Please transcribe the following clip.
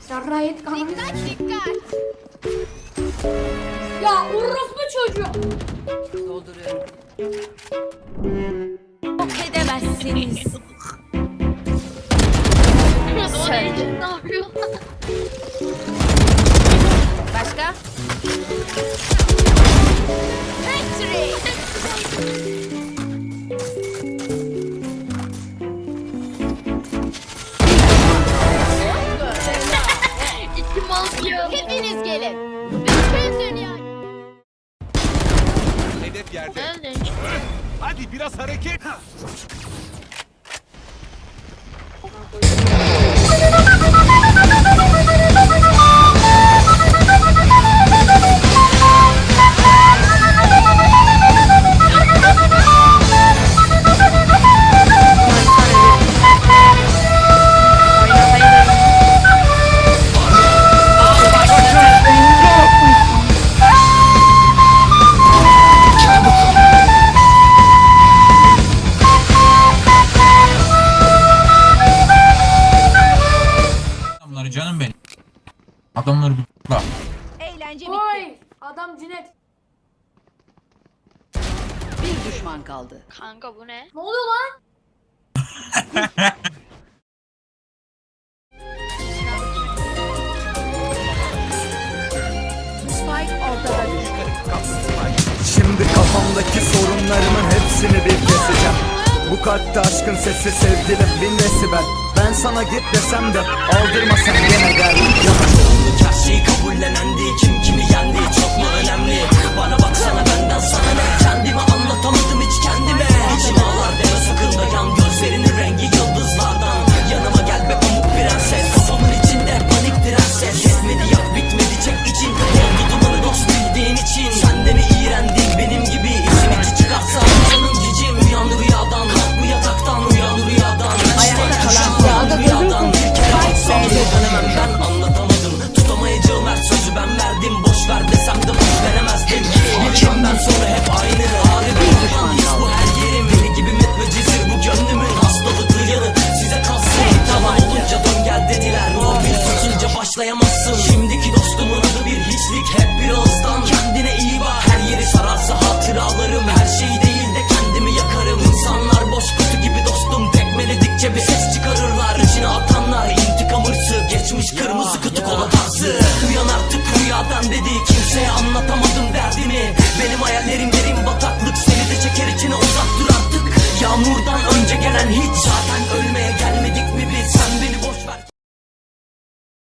Sarayet kanı. Dikkat dikkat. Ya orospu çocuğu. Dolduruyorum. Yok edemezsiniz. Sen ne yapıyorsun? öldün. Hadi biraz hareket. Adamları bir tutla. Eğlence bitti. Oy! Adam cinet. Bir düşman kaldı. Kanka bu ne? Ne oluyor lan? Spike ortada. Şimdi kafamdaki sorunlarımın hepsini bir keseceğim Bu kalpte aşkın sesi sevgilim bin desibel Ben sana git desem de aldırmasam gene der Yanaş Buradan önce gelen hiç zaten ölmüş